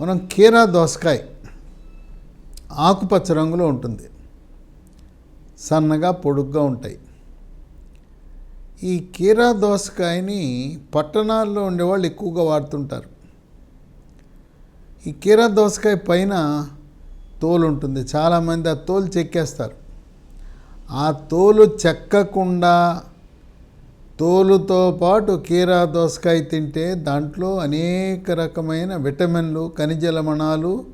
మనం కీరా దోసకాయ ఆకుపచ్చ రంగులో ఉంటుంది. సన్నగా పొడుగ్గా ఉంటాయి. ఈ కీరా దోసకాయని పట్టణాల్లో ఉండేవాళ్ళు ఎక్కువగా వాడుతుంటారు. ఈ కీరా దోసకాయ పైన తోలు ఉంటుంది. చాలామంది ఆ తోలు చెక్కేస్తారు. ఆ తోలు చెక్కకుండా తోలుతో పాటు కీరా దోసకాయ తింటే దాంట్లో అనేక రకమైన విటమిన్లు ఖనిజ లవణాలు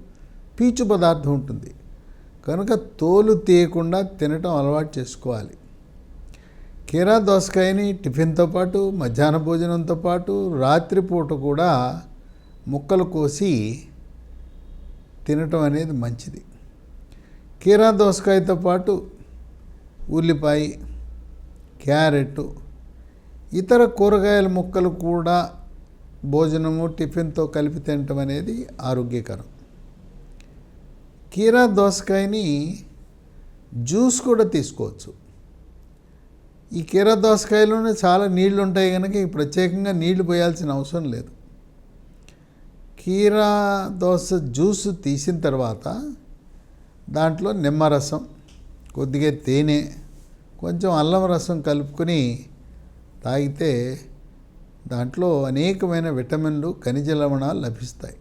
పీచు పదార్థం ఉంటుంది. కనుక తోలు తీయకుండా తినటం అలవాటు చేసుకోవాలి. కీరా దోసకాయని టిఫిన్తో పాటు మధ్యాహ్న భోజనంతో పాటు రాత్రిపూట కూడా ముక్కలు కోసి తినటం అనేది మంచిది. కీరా దోసకాయతో పాటు ఉల్లిపాయ క్యారెట్ ఇతర కూరగాయల ముక్కలు కూడా భోజనము టిఫిన్తో కలిపి తినటం అనేది ఆరోగ్యకరం. కీరా దోసకాయని జ్యూస్ కూడా తీసుకోవచ్చు. ఈ కీరా దోసకాయలోనే చాలా నీళ్ళు ఉంటాయి కనుక ఈ ప్రత్యేకంగా నీళ్ళు పోయాల్సిన అవసరం లేదు. కీరా దోస జ్యూస్ తీసిన తర్వాత దాంట్లో నిమ్మరసం కొద్దిగా తేనె కొంచెం అల్లం రసం కలుపుకొని తాగితే దాంట్లో అనేకమైన విటమిన్లు ఖనిజ లవణాలు లభిస్తాయి.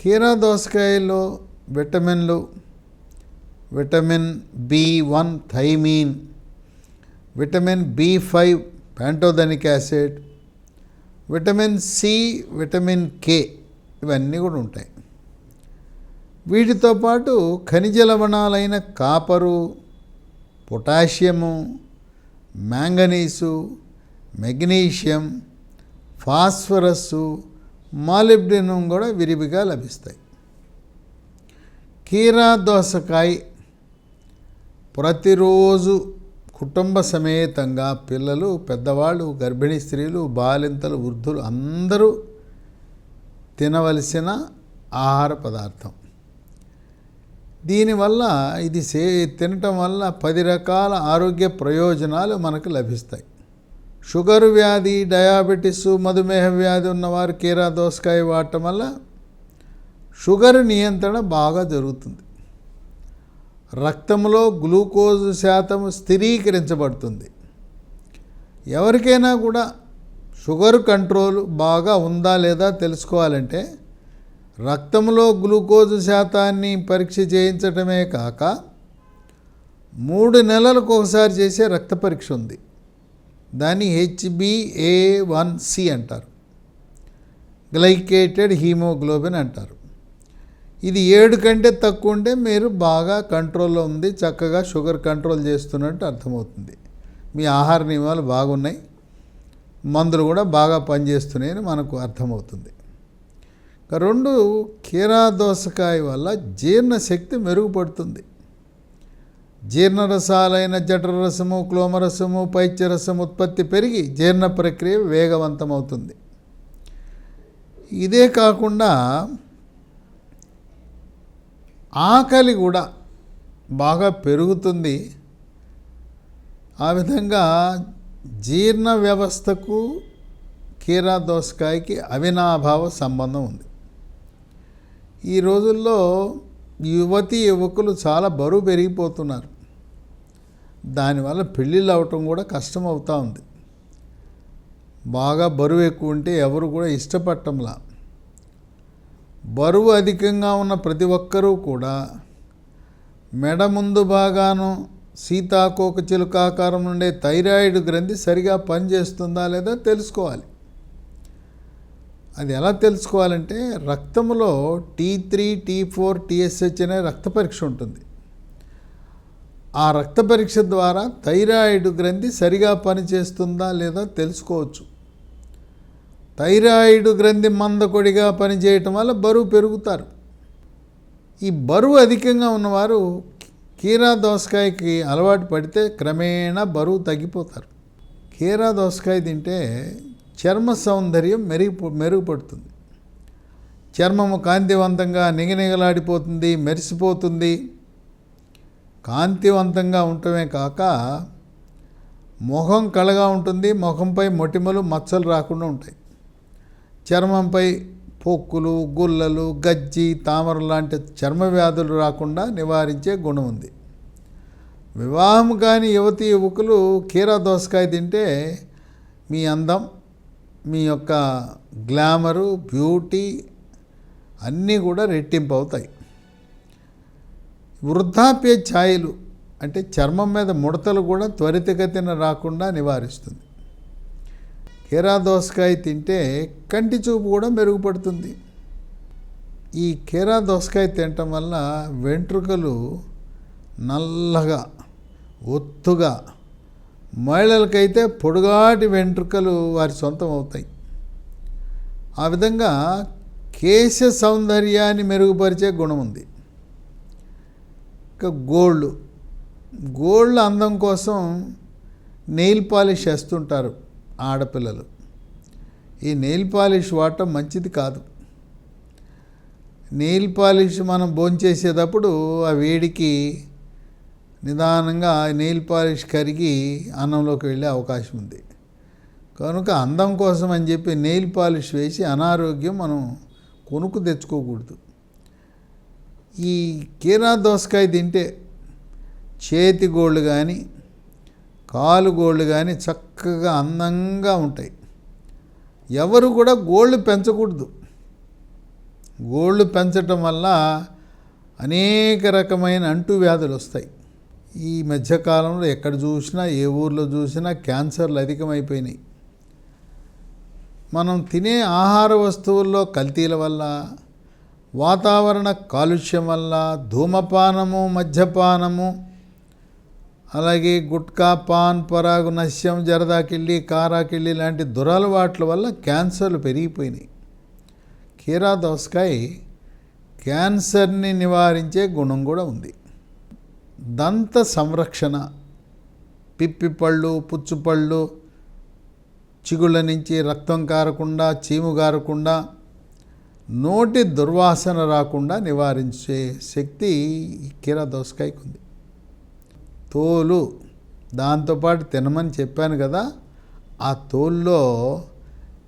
కీరా దోసకాయలో విటమిన్లు vitamin B one thiamine vitamin B five pantothenic acid vitamin C vitamin K ఇవన్నీ కూడా ఉంటాయి. వీటితో పాటు ఖనిజ లవణాలైన copper potassium manganese magnesium phosphorus molybdenum కూడా విరివిగా లభిస్తాయి. కీరా దోసకాయ ప్రతిరోజు కుటుంబ సమేతంగా పిల్లలు పెద్దవాళ్ళు గర్భిణీ స్త్రీలు బాలింతలు వృద్ధులు అందరూ తినవలసిన ఆహార పదార్థం. దీనివల్ల ఇది సే తినటం వల్ల పది రకాల ఆరోగ్య ప్రయోజనాలు మనకు లభిస్తాయి. షుగర్ వ్యాధి డయాబెటిస్ మధుమేహ వ్యాధి ఉన్నవారు కీరా దోసకాయ వాడటం వల్ల షుగర్ నియంత్రణ బాగా జరుగుతుంది. రక్తంలో గ్లూకోజ్ శాతం స్థిరీకరించబడుతుంది. ఎవరికైనా కూడా షుగర్ కంట్రోల్ బాగా ఉందా లేదా తెలుసుకోవాలంటే రక్తంలో గ్లూకోజ్ శాతాన్ని పరీక్ష చేయించటమే కాక మూడు నెలలకు ఒకసారి చేసే రక్త పరీక్ష ఉంది. దాన్ని హెచ్బిఏ వన్ సి అంటారు. గ్లైకేటెడ్ హీమోగ్లోబిన్ అంటారు. ఇది ఏడు కంటే తక్కువ ఉంటే మీరు బాగా కంట్రోల్లో ఉంది చక్కగా షుగర్ కంట్రోల్ చేస్తున్నట్టు అర్థమవుతుంది. మీ ఆహార నియమాలు బాగున్నాయి మందులు కూడా బాగా పనిచేస్తున్నాయని మనకు అర్థమవుతుంది. రెండు కీరా దోసకాయ వల్ల జీర్ణశక్తి మెరుగుపడుతుంది. జీర్ణరసాలైన జఠరరసము క్లోమరసము పైత్యరసము ఉత్పత్తి పెరిగి జీర్ణ ప్రక్రియ వేగవంతమవుతుంది. ఇదే కాకుండా ఆకలి కూడా బాగా పెరుగుతుంది. ఆ విధంగా జీర్ణ వ్యవస్థకు కీరా దోసకాయకి అవినాభావ సంబంధం ఉంది. ఈ రోజుల్లో యువతి యువకులు చాలా బరువు పెరిగిపోతున్నారు. దానివల్ల పెళ్ళిళ్ళు అవటం కూడా కష్టం అవుతూ ఉంది. బాగా బరువు ఎక్కువ ఉంటే ఎవరు కూడా ఇష్టపడటంలా. బరువు అధికంగా ఉన్న ప్రతి ఒక్కరూ కూడా మెడ ముందు బాగాను సీతాకోక చిలుకాకారం నుండే థైరాయిడ్ గ్రంథి సరిగా పనిచేస్తుందా లేదా తెలుసుకోవాలి. అది ఎలా తెలుసుకోవాలంటే రక్తంలో T three T four TSH అనే రక్త పరీక్ష ఉంటుంది. ఆ రక్త పరీక్ష ద్వారా థైరాయిడ్ గ్రంథి సరిగా పనిచేస్తుందా లేదా తెలుసుకోవచ్చు. థైరాయిడ్ గ్రంథి మందకొడిగా పనిచేయటం వల్ల బరువు పెరుగుతారు. ఈ బరువు అధికంగా ఉన్నవారు కీరా దోసకాయకి అలవాటు పడితే క్రమేణా బరువు తగ్గిపోతారు. కీరా దోసకాయ తింటే చర్మ సౌందర్యం మెరుగు మెరుగుపడుతుంది. చర్మము కాంతివంతంగా నిగనిగలాడిపోతుంది మెరిసిపోతుంది. కాంతివంతంగా ఉండటమే కాక ముఖం కళగా ఉంటుంది ముఖంపై మొటిమలు మచ్చలు రాకుండా ఉంటాయి. చర్మంపై పొక్కులు గుల్లలు గజ్జి తామర లాంటి చర్మ వ్యాధులు రాకుండా నివారించే గుణం ఉంది. వివాహం కాని యువతి యువకులు కీరా దోసకాయ తింటే మీ అందం మీ యొక్క గ్లామరు బ్యూటీ అన్నీ కూడా రెట్టింపు అవుతాయి. వృద్ధాప్య ఛాయలు అంటే చర్మం మీద ముడతలు కూడా త్వరితగతిన రాకుండా నివారిస్తుంది. కీరా దోసకాయ తింటే కంటి చూపు కూడా మెరుగుపడుతుంది. ఈ కీరా దోసకాయ తినటం వల్ల వెంట్రుకలు నల్లగా ఒత్తుగా మహిళలకైతే పొడుగాటి వెంట్రుకలు వారి సొంతం అవుతాయి. ఆ విధంగా కేశ సౌందర్యాన్ని మెరుగుపరిచే గుణం ఉంది. ఇంకా గోళ్ళు. గోళ్ళు అందం కోసం నెయిల్ పాలిష్ వేస్తుంటారు ఆడపిల్లలు. ఈ నెయిల్ పాలిష్ వాడటం మంచిది కాదు. నెయిల్ పాలిష్ మనం భోంచేసేటప్పుడు ఆ వేడికి నిదానంగా నెయిల్ పాలిష్ కరిగి అన్నంలోకి వెళ్ళే అవకాశం ఉంది. కనుక అందం కోసం అని చెప్పి నెయిల్ పాలిష్ వేసి అనారోగ్యం మనం కొనుక్కు తెచ్చుకోకూడదు. ఈ కీరా దోసకాయ తింటే చేతి గోళ్ళు కానీ కాలు గోళ్ళు కానీ చక్కగా అందంగా ఉంటాయి. ఎవరు కూడా గోళ్ళు పెంచకూడదు. గోళ్ళు పెంచటం వల్ల అనేక రకమైన అంటు వ్యాధులు వస్తాయి. ఈ మధ్యకాలంలో ఎక్కడ చూసినా ఏ ఊర్లో చూసినా క్యాన్సర్లు అధికమైపోయినాయి. మనం తినే ఆహార వస్తువుల్లో కల్తీల వల్ల వాతావరణ కాలుష్యం వల్ల ధూమపానము మద్యపానము అలాగే గుట్కా పాన్ పరాగు నశ్యం జరదాకిళ్ళి కారాకిళ్ళి లాంటి దురలవాట్ల వల్ల క్యాన్సర్లు పెరిగిపోయినాయి. కీరా దోసకాయ క్యాన్సర్ని నివారించే గుణం కూడా ఉంది. దంత సంరక్షణ. పిప్పి పళ్ళు పుచ్చుపళ్ళు చిగుళ్ళ నుంచి రక్తం కారకుండా చీము కారకుండా నోటి దుర్వాసన రాకుండా నివారించే శక్తి ఈ కీరా దోసకాయకు ఉంది. తోలు దాంతోపాటు తినమని చెప్పాను కదా ఆ తోల్లో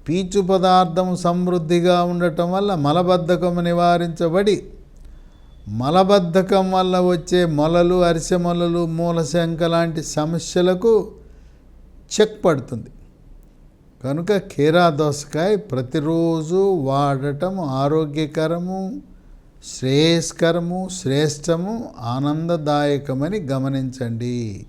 పీచు పదార్థం సమృద్ధిగా ఉండటం వల్ల మలబద్ధకం నివారించబడి మలబద్ధకం వల్ల వచ్చే మొలలు అరిసె మొలలు మూలశంక లాంటి సమస్యలకు చెక్ పడుతుంది. కనుక కీరా దోసకాయ ప్రతిరోజు వాడటం ఆరోగ్యకరము శ్రేయస్కరము శ్రేష్టము ఆనందదాయకమని గమనించండి.